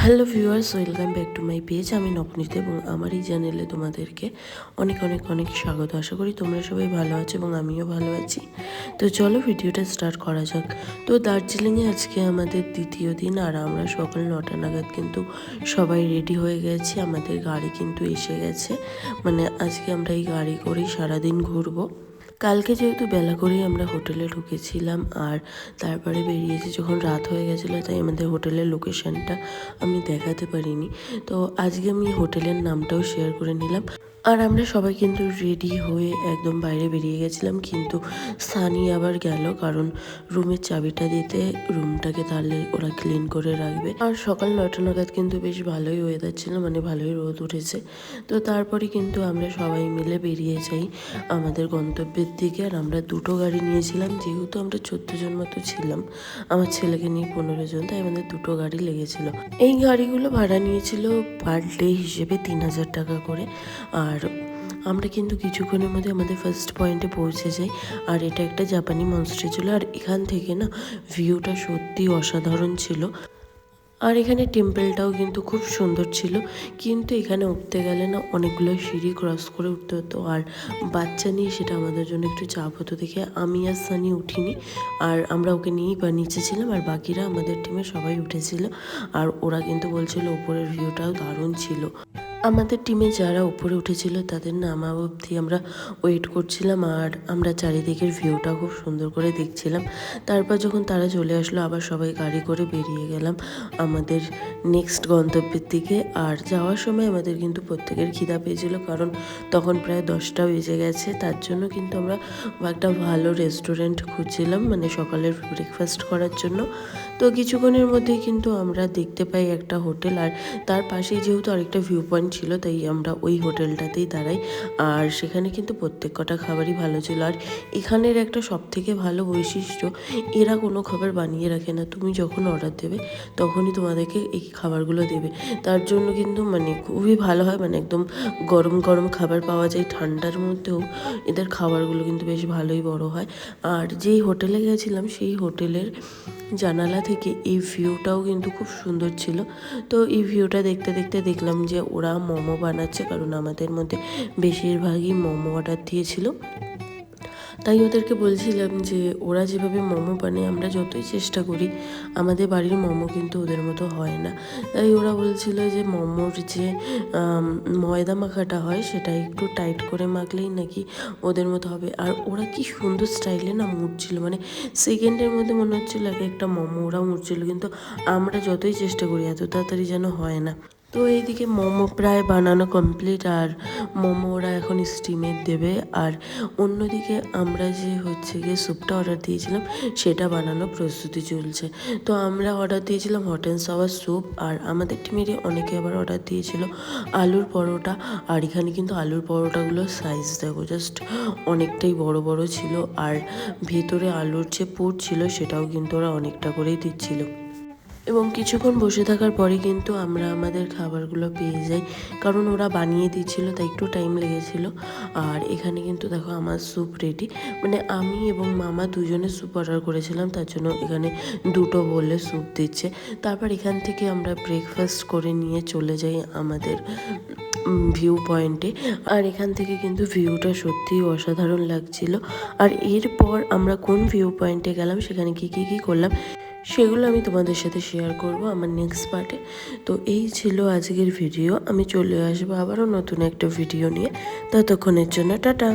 Hello viewers welcome back to my page আমি নবনীত এবং আমার এই চ্যানেলে তোমাদেরকে অনেক অনেক অনেক স্বাগত। আশা করি তোমরা সবাই ভালো আছো এবং আমিও ভালো আছি। তো চলো ভিডিওটা স্টার্ট করা যাক। তো দার্জিলিংয়ে আজকে আমাদের দ্বিতীয় দিন আর আমরা সকাল নটা নাগাদ কিন্তু সবাই রেডি হয়ে গেছি। আমাদের গাড়ি কিন্তু এসে গেছে। মানে আজকে আমরা এই গাড়ি করেই সারাদিন ঘুরবো। কালকে যেহেতু বেলা করেই আমরা হোটেলে ঢুকেছিলাম আর তারপরে বেরিয়েছি, যখন রাত হয়ে গেছিল তাই আমাদের হোটেলের লোকেশনটা আমি দেখাতে পারিনি। তো আজকে আমি হোটেলের নামটাও শেয়ার করে নিলাম। আর আমরা সবাই কিন্তু রেডি হয়ে একদম বাইরে বেরিয়ে গেছিলাম, কিন্তু সানি আবার গেল কারণ রুমের চাবিটা দিতে রুমটাকে তাহলে ওরা ক্লিন করে রাখবে। আর সকাল নয়টা নাগাদ কিন্তু বেশ ভালোই ওয়েদার ছিল মানে ভালোই রোদ উঠেছে। তো তারপরে কিন্তু আমরা সবাই মিলে বেরিয়ে যাই আমাদের গন্তব্যের দিকে আর আমরা দুটো গাড়ি নিয়েছিলাম, যেহেতু আমরা চোদ্দ জন মতো ছিলাম। আমার ছেলেকে নিয়ে পনেরো জন, তাই আমাদের দুটো গাড়ি লেগেছিল। এই গাড়িগুলো ভাড়া নিয়েছিল পার ডে হিসেবে তিন হাজার টাকা করে। আর আমরা কিন্তু কিছুক্ষণের মধ্যে আমাদের ফার্স্ট পয়েন্টে পৌঁছে যাই। আর এটা একটা জাপানি মনস্ট্রি ছিল। আর এখান থেকে না ভিউটা সত্যি অসাধারণ ছিল। আর এখানে টেম্পলটাও কিন্তু খুব সুন্দর ছিল, কিন্তু এখানে উঠতে গেলে না অনেকগুলো সিঁড়ি ক্রস করে উঠতে হতো। আর বাচ্চা নিয়ে সেটা আমাদের জন্য একটু চাপ হতো দেখে আমি আর সানি উঠিনি, আর আমরা ওকে নিয়েই বা নিচে ছিলাম, আর বাকিরা আমাদের টিমে সবাই উঠেছিল। আর ওরা কিন্তু বলছিল ওপরের ভিউটাও দারুণ ছিল। আমাদের টিমে যারা উপরে উঠেছিল তাদের নামা অবধি আমরা ওয়েট করছিলাম আর আমরা চারিদিকের ভিউটা খুব সুন্দর করে দেখছিলাম। তারপর যখন তারা চলে আসলো, আবার সবাই গাড়ি করে বেরিয়ে গেলাম আমাদের নেক্সট গন্তব্যের দিকে। আর যাওয়ার সময় আমাদের কিন্তু প্রত্যেকের খিদা পেয়েছিল, কারণ তখন প্রায় দশটা বেজে গেছে। তার জন্য কিন্তু আমরা একটা ভালো রেস্টুরেন্ট খুঁজছিলাম মানে সকালের ব্রেকফাস্ট করার জন্য। তো কিছুক্ষণের মধ্যেই কিন্তু আমরা দেখতে পাই একটা হোটেল, আর তার পাশেই যেহেতু আরেকটা ভিউ পয়েন্ট ছিল, তাই আমরা ওই হোটেলটাতেই দাঁড়াই। আর সেখানে কিন্তু প্রত্যেক কটা খাবারই ভালো ছিল। আর এখানের একটা সব থেকে ভালো বৈশিষ্ট্য, এরা কোনো খাবার বানিয়ে রাখে না। তুমি যখন অর্ডার দেবে, তখনই তোমাদেরকে এই খাবারগুলো দেবে। তার জন্য কিন্তু মানে খুবই ভালো হয়। মানে একদম গরম গরম খাবার পাওয়া যায়। ঠান্ডার মধ্যেও এদের খাবারগুলো কিন্তু বেশ ভালোই বড় হয়। আর যেই হোটেলে গেছিলাম, সেই হোটেলের জানালা থেকে এই ভিউটাও কিন্তু খুব সুন্দর ছিল। তো এই ভিউটা দেখতে দেখতে দেখলাম যে ওরা মোমো বানাচ্ছে, কারণ আমাদের মধ্যে বেশিরভাগই মোমো অর্ডার দিয়েছিল। তাই ওদেরকে বলছিলাম যে, ওরা যেভাবে মোমো বানায়, আমরা যতই চেষ্টা করি, আমাদের বাড়ির মোমো কিন্তু ওদের মতো হয় না। তাই ওরা বলছিল যে, মোমোর যে ময়দা মাখাটা হয়, সেটা একটু টাইট করে মাখলেই নাকি ওদের মতো হবে। আর ওরা কি সুন্দর স্টাইলে না মুড়ছিল মানে সেকেন্ডের মধ্যে মনে হচ্ছিল এক একটা মোমো ওরা মুড়ছিল, কিন্তু আমরা যতই চেষ্টা করি, এত তাড়াতাড়ি যেন হয় না। তো এইদিকে মোমো প্রায় বানানো কমপ্লিট আর মোমো ওরা এখন স্টিমের দেবে। আর অন্যদিকে আমরা যে হচ্ছে গিয়ে স্যুপটা অর্ডার দিয়েছিলাম, সেটা বানানো প্রস্তুতি চলছে। তো আমরা অর্ডার দিয়েছিলাম হট অ্যান্ড সাওয়ার স্যুপ আর আমাদের টিমেরই অনেকে আবার অর্ডার দিয়েছিল আলুর পরোটা। আর এখানে কিন্তু আলুর পরোটাগুলোর সাইজ দেখো জাস্ট অনেকটাই বড় বড় ছিল। আর ভেতরে আলুর যে পুর ছিল, সেটাও কিন্তু ওরা অনেকটা করেই দিচ্ছিল। এবং কিছুক্ষণ বসে থাকার পরে কিন্তু আমরা আমাদের খাবারগুলো পেয়ে যাই। কারণ ওরা বানিয়ে দিচ্ছিল, তাই একটু টাইম লেগেছিল। আর এখানে কিন্তু দেখো আমার স্যুপ রেডি মানে আমি এবং মামা দুজনে স্যুপ অর্ডার করেছিলাম, তার জন্য এখানে দুটো বলে স্যুপ দিচ্ছে। তারপর এখান থেকে আমরা ব্রেকফাস্ট করে নিয়ে চলে যাই আমাদের ভিউ পয়েন্টে আর এখান থেকে কিন্তু ভিউটা সত্যিই অসাধারণ লাগছিল। আর এরপর আমরা কোন ভিউ পয়েন্টে গেলাম, সেখানে কী কী কী করলাম সেগুলো আমি তোমাদের সাথে শেয়ার করব আমার নেক্সট পার্টে তো এই ছিল আজকের ভিডিও আমি চলে আসব আবারও নতুন একটা ভিডিও নিয়ে। ততক্ষণের জন্য টাটা।